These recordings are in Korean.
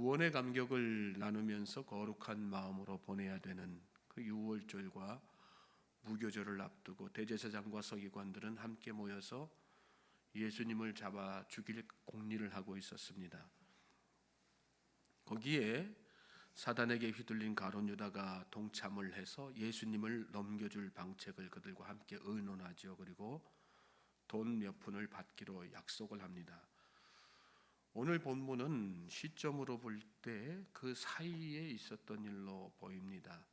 구원의 감격을 나누면서 거룩한 마음으로 보내야 되는 그 유월절과 무교절을 앞두고 대제사장과 서기관들은 함께 모여서 예수님을 잡아 죽일 공리를 하고 있었습니다. 거기에 사단에게 휘둘린 가론 유다가 동참을 해서 예수님을 넘겨줄 방책을 그들과 함께 의논하죠. 그리고 돈 몇 푼을 받기로 약속을 합니다. 오늘 본문은 시점으로 볼 때 그 사이에 있었던 일로 보입니다.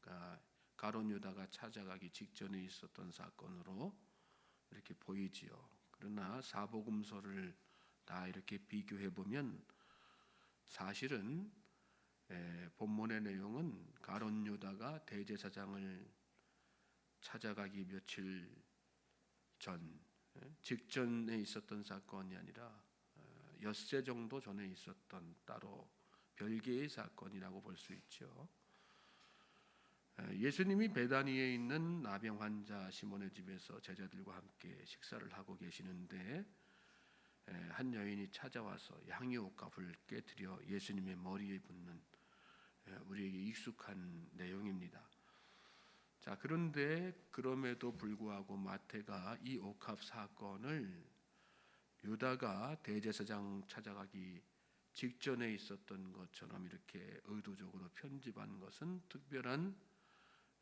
그러니까 가론 유다가 찾아가기 직전에 있었던 사건으로 이렇게 보이지요. 그러나 사복음서를 다 이렇게 비교해 보면 사실은 에, 본문의 내용은 가론 유다가 대제사장을 찾아가기 며칠 전 에, 직전에 있었던 사건이 아니라 어, 엿새 정도 전에 있었던 따로 별개의 사건이라고 볼 수 있죠. 에, 예수님이 베다니에 있는 나병 환자 시몬의 집에서 제자들과 함께 식사를 하고 계시는데 에, 한 여인이 찾아와서 향유 옷값을 깨뜨려 예수님의 머리에 에, 우리에게 익숙한 내용입니다. 자 그런데 그럼에도 불구하고 마태가 이 옥합 사건을 유다가 대제사장 찾아가기 직전에 있었던 것처럼 이렇게 의도적으로 편집한 것은 특별한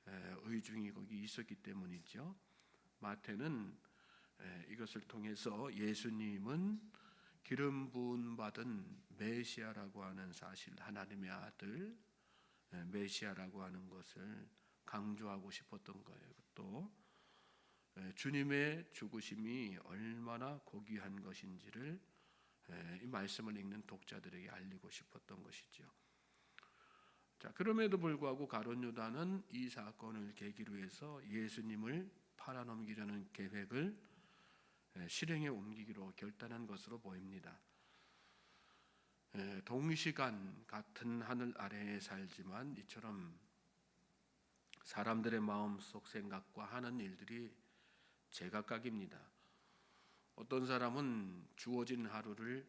에, 의중이 거기 있었기 때문이죠. 마태는 에, 이것을 통해서 예수님은 기름 부은 받은 메시아라고 하는 사실, 하나님의 아들 에, 메시아라고 하는 것을 강조하고 싶었던 거예요. 또 에, 주님의 죽으심이 얼마나 고귀한 것인지를 에, 이 말씀을 읽는 독자들에게 알리고 싶었던 것이죠. 자, 그럼에도 불구하고 가론 유다는 이 사건을 계기로 해서 예수님을 팔아넘기려는 계획을 에, 실행에 옮기기로 결단한 것으로 보입니다. 에, 동시간 같은 하늘 아래에 살지만 이처럼 사람들의 마음 속 생각과 하는 일들이 제각각입니다. 어떤 사람은 주어진 하루를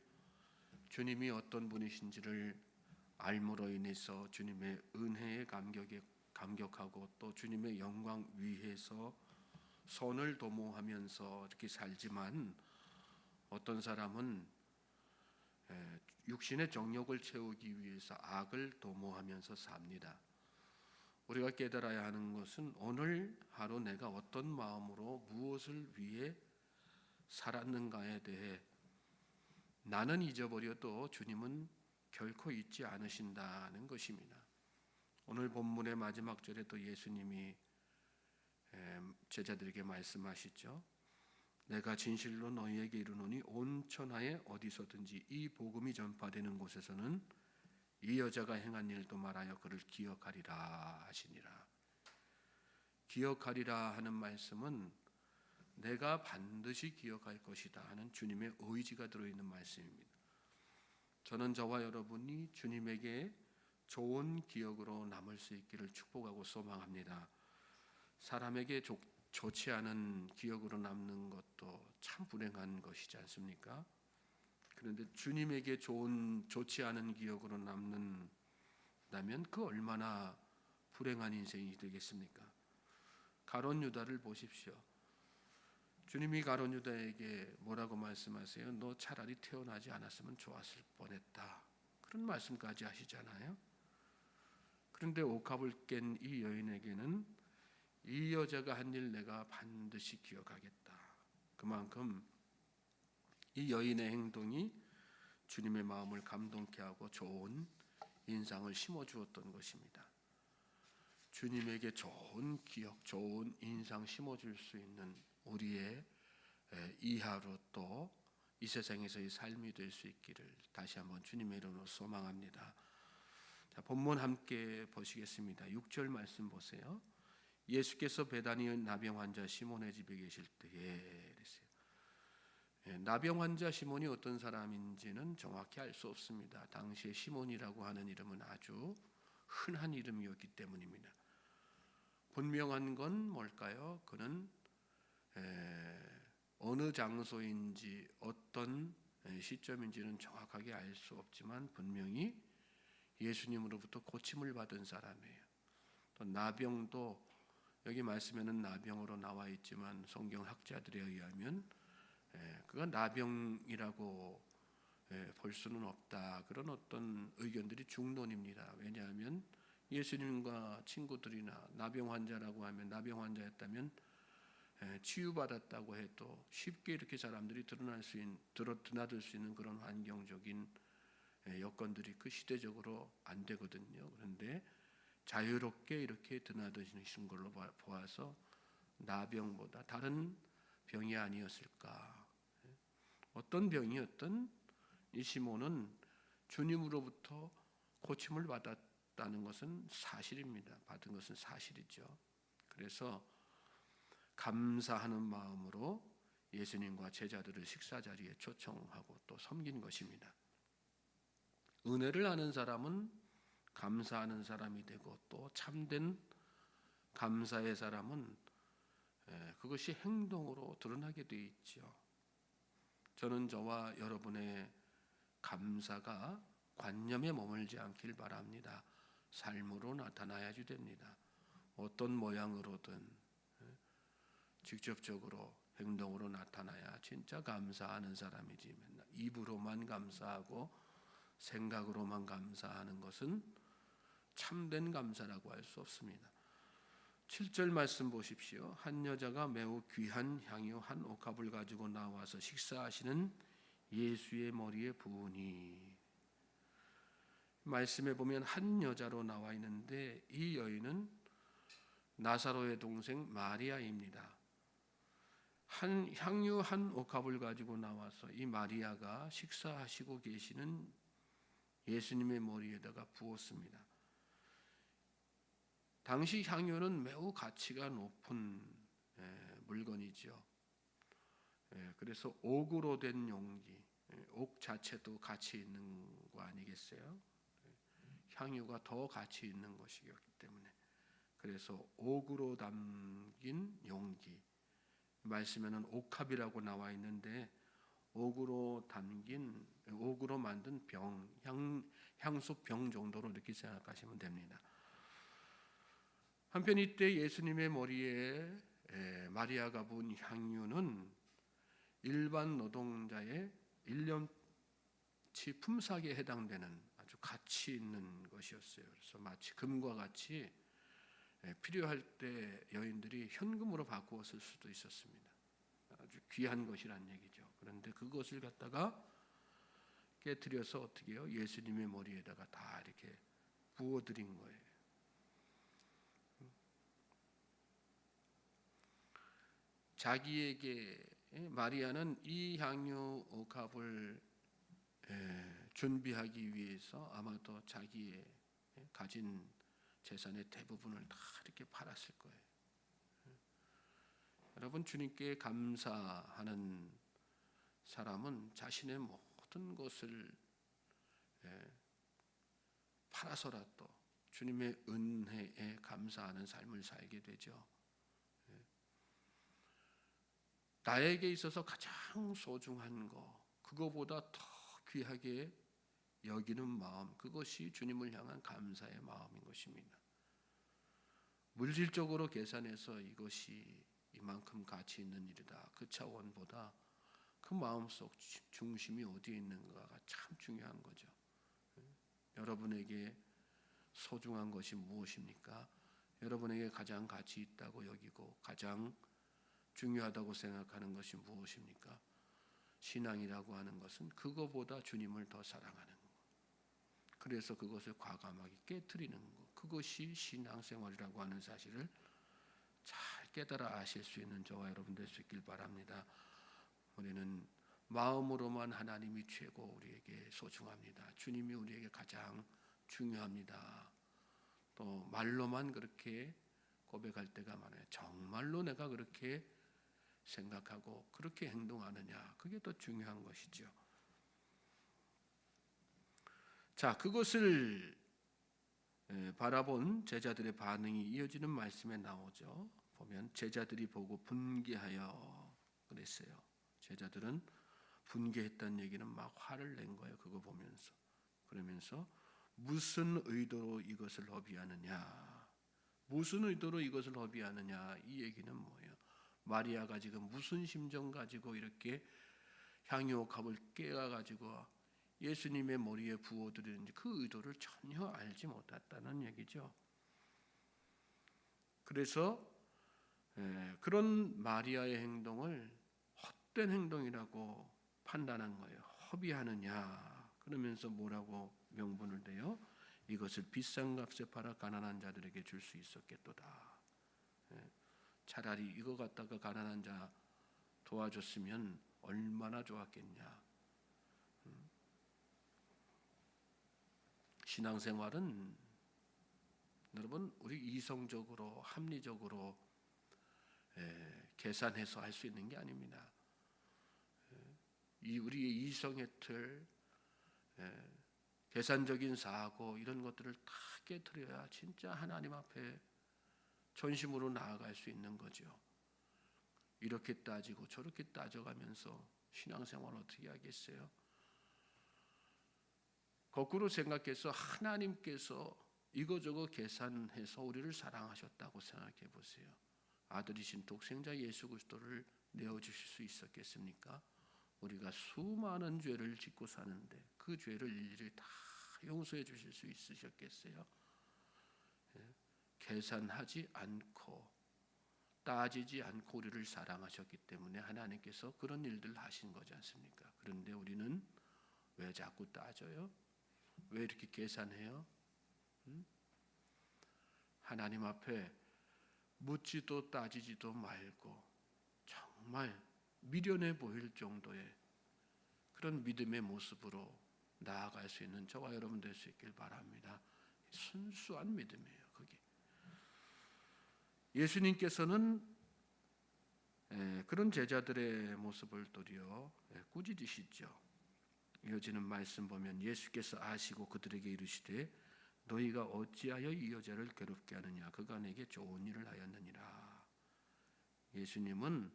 주님이 어떤 분이신지를 알므로 인해서 주님의 은혜에 감격에 감격하고 또 주님의 영광 위해서 선을 도모하면서 이렇게 살지만 어떤 사람은 에, 육신의 정욕을 채우기 위해서 악을 도모하면서 삽니다. 우리가 깨달아야 하는 것은 오늘 하루 내가 어떤 마음으로 무엇을 위해 살았는가에 대해 나는 잊어버려도 주님은 결코 잊지 않으신다는 것입니다. 오늘 본문의 마지막 절에 또 예수님이 제자들에게 말씀하시죠. 내가 진실로 너희에게 이르노니 온 천하에 어디서든지 이 복음이 전파되는 곳에서는 이 여자가 행한 일도 말하여 그를 기억하리라 하시니라. 기억하리라 하는 말씀은 내가 반드시 기억할 것이다 하는 주님의 의지가 들어있는 말씀입니다. 저는 저와 여러분이 주님에게 좋은 기억으로 남을 수 있기를 축복하고 소망합니다. 사람에게 좋, 좋지 않은 기억으로 남는 것도 참 불행한 것이지 않습니까? 그런데 주님에게 좋은 좋지 않은 기억으로 남는다면 그 얼마나 불행한 인생이 되겠습니까? 가론 유다를 보십시오. 주님이 가론 유다에게 뭐라고 말씀하세요? 너 차라리 태어나지 않았으면 좋았을 뻔했다. 그런 말씀까지 하시잖아요. 그런데 옥합을 깬 이 여인에게는 이 여자가 한 일 내가 반드시 기억하겠다. 그만큼 이 여인의 행동이 주님의 마음을 감동케 하고 좋은 인상을 심어 주었던 것입니다. 주님에게 좋은 기억, 좋은 인상 심어 줄 수 있는 우리의 이 하루 또이 세상에서의 삶이 될 수 있기를 다시 한번 주님의 이름으로 소망합니다. 자, 본문 함께 보시겠습니다. 6절 말씀 보세요. 예수께서 베다니 나병 환자 시몬의 집에 계실 때에 나병 환자 시몬이 어떤 사람인지는 정확히 알 수 없습니다. 당시에 시몬이라고 하는 이름은 아주 흔한 이름이었기 때문입니다. 분명한 건 뭘까요? 그는 어느 장소인지 어떤 시점인지는 정확하게 알 수 없지만 분명히 예수님으로부터 고침을 받은 사람이에요. 또 나병도 여기 말씀에는 나병으로 나와 있지만 성경 학자들에 의하면 예, 그건 나병이라고 예, 볼 수는 없다. 그런 어떤 의견들이 중론입니다. 왜냐하면 예수님과 친구들이나 나병 환자라고 하면 나병 환자였다면 예, 치유받았다고 해도 쉽게 이렇게 사람들이 드러날 수 있는 드나들 수 있는 그런 환경적인 예, 여건들이 그 시대적으로 안 되거든요. 그런데 자유롭게 이렇게 드나드시는 걸로 봐- 보아서 나병보다 다른 병이 아니었을까? 예. 어떤 병이었든 이 시몬은 주님으로부터 고침을 받았다는 것은 사실입니다. 받은 것은 사실이죠. 그래서 감사하는 마음으로 예수님과 제자들을 식사 자리에 초청하고 또 섬긴 것입니다. 은혜를 아는 사람은 감사하는 사람이 되고 또 참된 감사의 사람은 예, 그것이 행동으로 드러나게 돼 있죠. 저는 저와 여러분의 감사가 관념에 머물지 않길 바랍니다. 삶으로 나타나야지 됩니다. 어떤 모양으로든 예, 직접적으로 행동으로 나타나야 진짜 감사하는 사람이지 맨날 입으로만 감사하고 생각으로만 감사하는 것은 참된 감사라고 할 수 없습니다. 7절 말씀 보십시오. 한 여자가 매우 귀한 향유 한 옥합을 가지고 나와서 식사하시는 예수의 머리에 부으니 말씀에 보면 한 여자로 나와 있는데 이 여인은 나사로의 동생 마리아입니다. 한 향유 한 옥합을 가지고 나와서 이 마리아가 식사하시고 계시는 예수님의 머리에다가 부었습니다. 당시 향유는 매우 가치가 높은 예, 물건이죠. 예, 그래서 옥으로 된 용기, 예, 옥 자체도 가치 있는 거 아니겠어요? 예, 향유가 더 가치 있는 것이기 때문에 그래서 옥으로 담긴 용기 말씀에는 옥합이라고 나와 있는데 옥으로 담긴 옥으로 만든 병, 향, 향수 병 정도로 이렇게 생각하시면 됩니다. 한편 이때 예수님의 머리에 에, 마리아가 부은 향유는 일반 노동자의 1년치 품삯에 해당되는 아주 가치 있는 것이었어요. 그래서 마치 금과 같이 에, 필요할 때 여인들이 현금으로 바꾸어 쓸 수도 있었습니다. 아주 귀한 것이란 얘기죠. 그런데 그것을 갖다가 깨뜨려서 어떻게 해요? 예수님의 머리에다가 다 이렇게 부어드린 거예요. 자기에게 마리아는 이 향유 옥합을 에, 준비하기 위해서 아마도 자기의 가진 재산의 대부분을 다 이렇게 팔았을 거예요. 여러분 주님께 감사하는 사람은 자신의 모든 것을 예, 팔아서라도 주님의 은혜에 감사하는 삶을 살게 되죠. 예. 나에게 있어서 가장 소중한 거, 그거보다 더 귀하게 여기는 마음, 그것이 주님을 향한 감사의 마음인 것입니다. 물질적으로 계산해서 이것이 이만큼 가치 있는 일이다. 그 차원보다 그 마음속 중심이 어디에 있는가가 참 중요한 거죠. 여러분에게 소중한 것이 무엇입니까? 여러분에게 가장 가치 있다고 여기고 가장 중요하다고 생각하는 것이 무엇입니까? 신앙이라고 하는 것은 그거보다 주님을 더 사랑하는 것. 그래서 그것을 과감하게 깨뜨리는 것. 그것이 신앙생활이라고 하는 사실을 잘 깨달아 아실 수 있는 저와 여러분 될 수 있길 바랍니다. 우리는 마음으로만 하나님이 최고 우리에게 소중합니다. 주님이 우리에게 가장 중요합니다. 또 말로만 그렇게 고백할 때가 많아요. 정말로 내가 그렇게 생각하고 그렇게 행동하느냐. 그게 더 중요한 것이죠. 자, 그것을 바라본 제자들의 반응이 이어지는 말씀에 나오죠. 보면 제자들이 보고 분개하여 그랬어요. 제자들은 분개했다는 얘기는 막 화를 낸 거예요. 그거 보면서 그러면서 무슨 의도로 이것을 허비하느냐? 무슨 의도로 이것을 허비하느냐? 이 얘기는 뭐예요? 마리아가 지금 무슨 심정 가지고 이렇게 향유옥합을 깨가 가지고 예수님의 머리에 부어 드리는지 그 의도를 전혀 알지 못했다는 얘기죠. 그래서 예, 그런 마리아의 행동을 헛된 행동이라고 판단한 거예요. 허비하느냐 그러면서 뭐라고 명분을 대요? 이것을 비싼 값에 팔아 가난한 자들에게 줄 수 있었겠도다. 예, 차라리 이거 갖다가 가난한 자 도와줬으면 얼마나 좋았겠냐. 음. 신앙생활은 여러분 우리 이성적으로 합리적으로 예, 계산해서 할 수 있는 게 아닙니다. 예, 이 우리의 이성의 틀, 예, 계산적인 사고 이런 것들을 다 깨뜨려야 진짜 하나님 앞에 전심으로 나아갈 수 있는 거죠. 이렇게 따지고 저렇게 따져가면서 신앙생활 어떻게 하겠어요? 거꾸로 생각해서 하나님께서 이거저거 계산해서 우리를 사랑하셨다고 생각해 보세요. 아들이신 독생자 예수 그리스도를 내어 주실 수 있었겠습니까? 우리가 수많은 죄를 짓고 사는데 그 죄를 일일이 다 용서해 주실 수 있으셨겠어요? 예? 계산하지 않고 따지지 않고 우리를 사랑하셨기 때문에 하나님께서 그런 일들 하신 거지 않습니까? 그런데 우리는 왜 자꾸 따져요? 왜 이렇게 계산해요? 음? 하나님 앞에 묻지도 따지지도 말고 정말 미련해 보일 정도의 그런 믿음의 모습으로 나아갈 수 있는 저와 여러분 될 수 있길 바랍니다. 순수한 믿음이에요. 예수님께서는 그런 제자들의 모습을 도리어 꾸짖으시죠. 이어지는 말씀 보면 예수께서 아시고 그들에게 이르시되 너희가 어찌하여 이 여자를 괴롭게 하느냐 그가 내게 좋은 일을 하였느니라 예수님은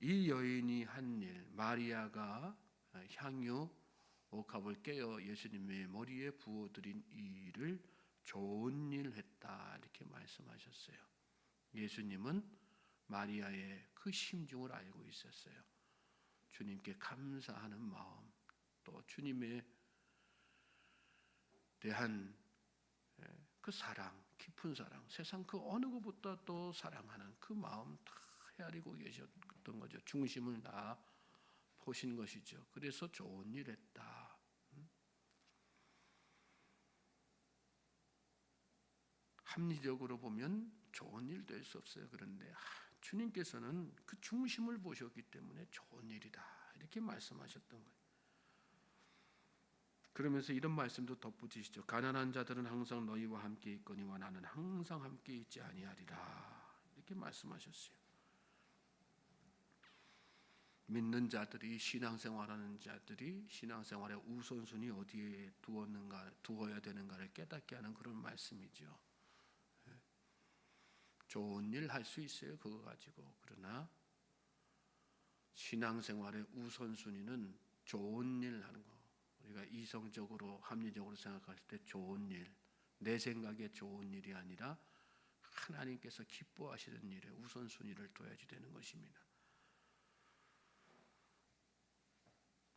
이 여인이 한 일 마리아가 향유 옥합을 깨어 예수님의 머리에 부어드린 일을 좋은 일 했다 이렇게 말씀하셨어요 예수님은 마리아의 그 심중을 알고 있었어요 주님께 감사하는 마음 또 주님의 대한 예, 그 사랑, 깊은 사랑, 세상 그 어느 것보다 또 사랑하는 그 마음 다 헤아리고 계셨던 거죠. 중심을 다 보신 것이죠. 그래서 좋은 일 했다. 음? 합리적으로 보면 좋은 일될수 없어요. 그런데 주님께서는 그 중심을 보셨기 때문에 좋은 일이다. 이렇게 말씀하셨던 거예요. 그러면서 이런 말씀도 덧붙이시죠. 가난한 자들은 항상 너희와 함께 있거니와 나는 항상 함께 있지 아니하리라. 이렇게 말씀하셨어요. 믿는 자들이 신앙생활하는 자들이 신앙생활의 우선순위 어디에 두었는가 두어야 되는가를 깨닫게 하는 그런 말씀이죠. 예. 좋은 일 할 수 있어요. 그거 가지고 그러나 신앙생활의 우선순위는 좋은 일 하는 거. 우리가 이성적으로 합리적으로 생각할 때 좋은 일, 내 생각에 좋은 일이 아니라 하나님께서 기뻐하시는 일에 우선순위를 둬야지 되는 것입니다.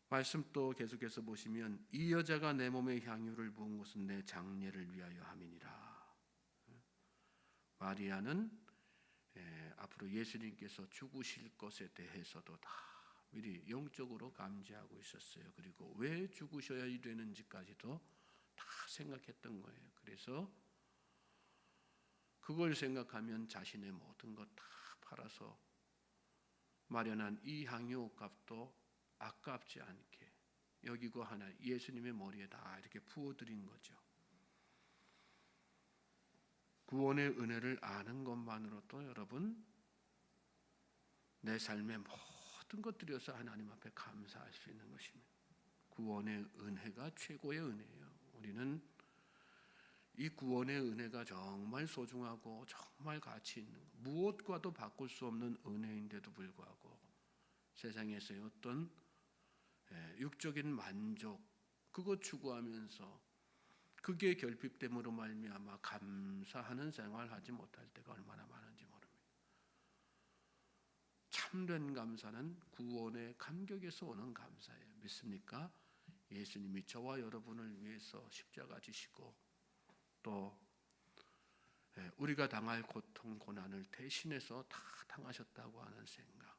말씀 또 계속해서 보시면 이 여자가 내 몸에 향유를 부은 것은 내 장례를 위하여 함이니라. 마리아는 예, 앞으로 예수님께서 죽으실 것에 대해서도 다 미리 영적으로 감지하고 있었어요. 그리고 왜 죽으셔야 되는지까지도 다 생각했던 거예요. 그래서 그걸 생각하면 자신의 모든 것 다 팔아서 마련한 이 향유 값도 아깝지 않게 여기고 하나 예수님의 머리에 다 이렇게 부어드린 거죠. 구원의 은혜를 아는 것만으로도 여러분 내 삶의 모든 것들이어서 하나님 앞에 감사할 수 있는 것입니다. 구원의 은혜가 최고의 은혜예요. 우리는 이 구원의 은혜가 정말 소중하고 정말 가치 있는 무엇과도 바꿀 수 없는 은혜인데도 불구하고 세상에서의 어떤 예, 육적인 만족 그거 추구하면서 그게 결핍됨으로 말미암아 감사하는 생활하지 못할 때가 얼마나 많은지 모릅니다. 참된 감사는 구원의 감격에서 오는 감사예요. 믿습니까? 예수님이 저와 여러분을 위해서 십자가 지시고 또 예, 우리가 당할 고통 고난을 대신해서 다 당하셨다고 하는 생각,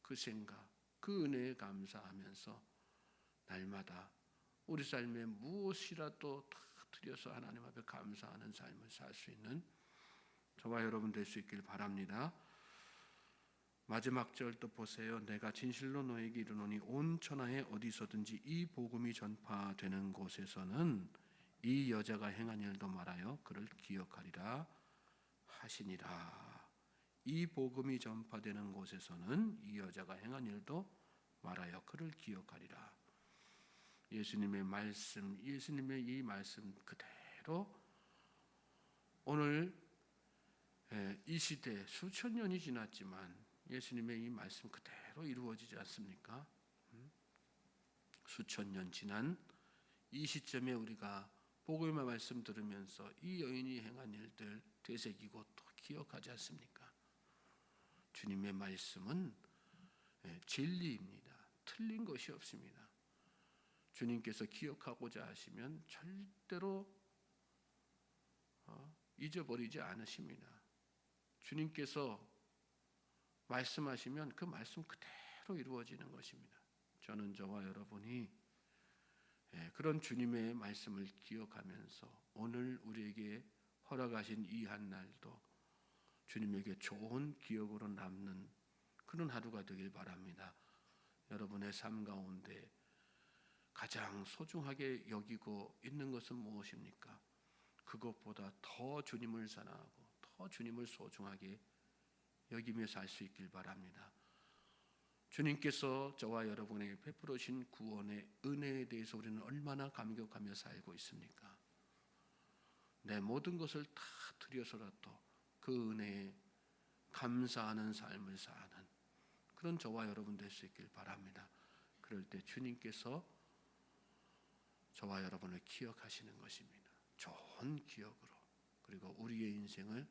그 생각, 그 은혜에 감사하면서 날마다 우리 삶에 무엇이라도 다 드려서 하나님 앞에 감사하는 삶을 살 수 있는 저와 여러분 될 수 있길 바랍니다. 마지막 절 또 보세요. 내가 진실로 너에게 이르노니 온 천하에 어디서든지 이 복음이 전파되는 곳에서는 이 여자가 행한 일도 말하여 그를 기억하리라 하시니라. 이 복음이 전파되는 곳에서는 이 여자가 행한 일도 말하여 그를 기억하리라. 예수님의 말씀, 예수님의 이 말씀 그대로 오늘 예, 이 시대 수천 년이 지났지만 예수님의 이 말씀 그대로 이루어지지 않습니까? 음? 수천 년 지난 이 시점에 우리가 복음의 말씀 들으면서 이 여인이 행한 일들 되새기고 또 기억하지 않습니까? 주님의 말씀은 예, 진리입니다. 틀린 것이 없습니다. 주님께서 기억하고자 하시면 절대로 어, 잊어버리지 않으십니다. 주님께서 말씀하시면 그 말씀 그대로 이루어지는 것입니다. 저는 저와 여러분이 예, 그런 주님의 말씀을 기억하면서 오늘 우리에게 허락하신 이 한 날도 주님에게 좋은 기억으로 남는 그런 하루가 되길 바랍니다. 여러분의 삶 가운데 가장 소중하게 여기고 있는 것은 무엇입니까? 그것보다 더 주님을 사랑하고 더 주님을 소중하게 여기며 살 수 있길 바랍니다. 주님께서 저와 여러분에게 베풀으신 구원의 은혜에 대해서 우리는 얼마나 감격하며 살고 있습니까? 내 모든 것을 다 드려서라도 그 은혜에 감사하는 삶을 사는 그런 저와 여러분 될 수 있길 바랍니다. 그럴 때 주님께서 저와 여러분을 기억하시는 것입니다. 좋은 기억으로 그리고 우리의 인생을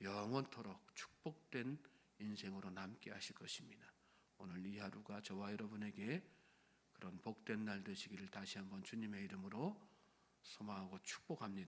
영원토록 축복된 인생으로 남게 하실 것입니다. 오늘 이 하루가 저와 여러분에게 그런 복된 날 되시기를 다시 한번 주님의 이름으로 소망하고 축복합니다.